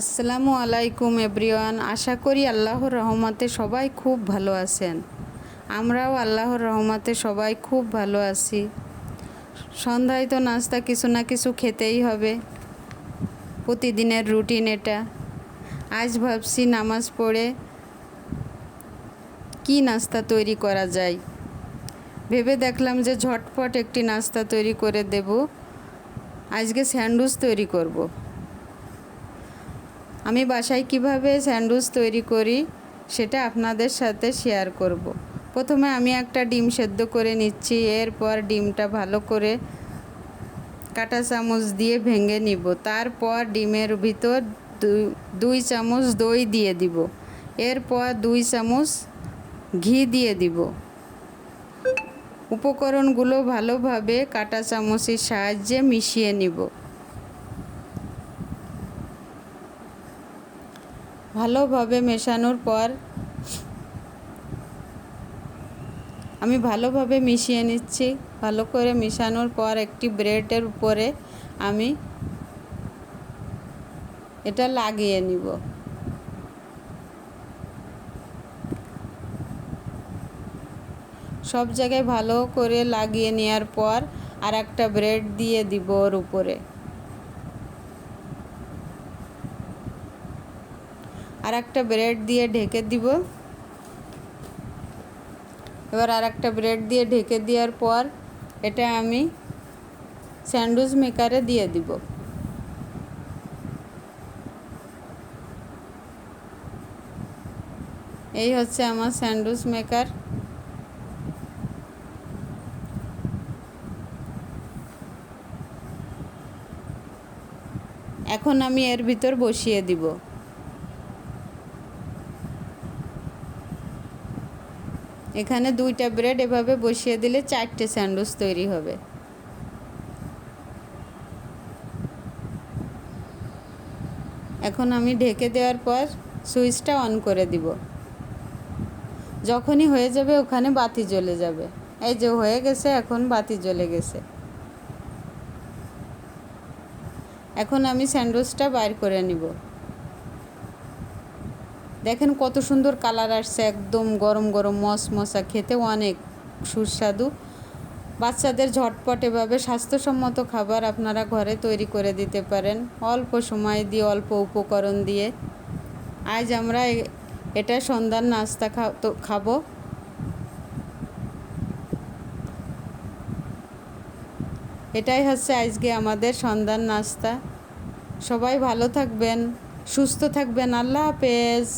আসসালামু আলাইকুম এভরিওয়ান। আশা করি আল্লাহর রহমতে সবাই খুব ভালো আছেন। আমরাও আল্লাহর রহমতে সবাই খুব ভালো আছি। সন্ধ্যায় তো নাস্তা কিছু না কিছু খেতেই হবে। প্রতিদিনের রুটিন এটা। আজ ভাবছি নামাজ পড়ে কি নাস্তা তৈরি করা যায়? ভেবে দেখলাম যে ঝটপট একটি নাস্তা তৈরি করে দেব। আজকে স্যান্ডউইচ তৈরি করব। আমি বাসায় কীভাবে স্যান্ডউইচ তৈরি করি সেটা আপনাদের সাথে শেয়ার করব। প্রথমে আমি একটা ডিম সেদ্ধ করে নিচ্ছি, এরপর ডিমটা ভালো করে কাঁটা চামচ দিয়ে ভেঙে নিব। তারপর ডিমের ভিতর দুই- চামচ দই দিয়ে দিব। এরপর দুই চামচ ঘি দিয়ে দিব। উপকরণগুলো ভালোভাবে কাঁটা চামচের সাহায্যে মিশিয়ে নিব। ভালোভাবে মেশানোর পর আমি ভালোভাবে মিশিয়ে নিচ্ছি। ভালো করে মিশানোর পর একটি ব্রেডের উপরে আমি এটা লাগিয়ে নিব। সব জায়গায় ভালো করে লাগিয়ে নেওয়ার পর আর একটা ব্রেড দিয়ে দিব ওর উপরে। আর একটা ব্রেড দিয়ে ঢেকে দিব। এবার আর একটা ব্রেড দিয়ে ঢেকে দেওয়ার পর এটা আমি স্যান্ডউইচ মেকারে দিয়ে দিব। এই হচ্ছে আমার স্যান্ডউইচ মেকার। এখন আমি এর ভিতর বসিয়ে দিব। এখানে দুইটা ব্রেড এভাবে বসিয়ে দিলে চারটে স্যান্ডউইচ তৈরি হবে। এখন আমি ঢেকে দেওয়ার পর সুইচটা অন করে দিব। যখনই হয়ে যাবে ওখানে বাতি জ্বলে যাবে। এই যে হয়ে গেছে, এখন বাতি জ্বলে গেছে। এখন আমি স্যান্ডউইচটা বাইর করে নিব। দেখেন কত সুন্দর কালার আসছে, একদম গরম গরম মশমশা খেতে অনেক সুস্বাদু। বাচ্চাদের ঝটপট এভাবে স্বাস্থ্যসম্মত খাবার আপনারা ঘরে তৈরি করে দিতে পারেন। অল্প সময় দিয়ে, অল্প উপকরণ দিয়ে। আজ আমরা এটা সন্ধ্যার নাস্তা খাব। এটাই হচ্ছে আজকে আমাদের সন্ধ্যার নাস্তা। সবাই ভালো থাকবেন, সুস্থ থাকবেন। আল্লাহ হাফেজ।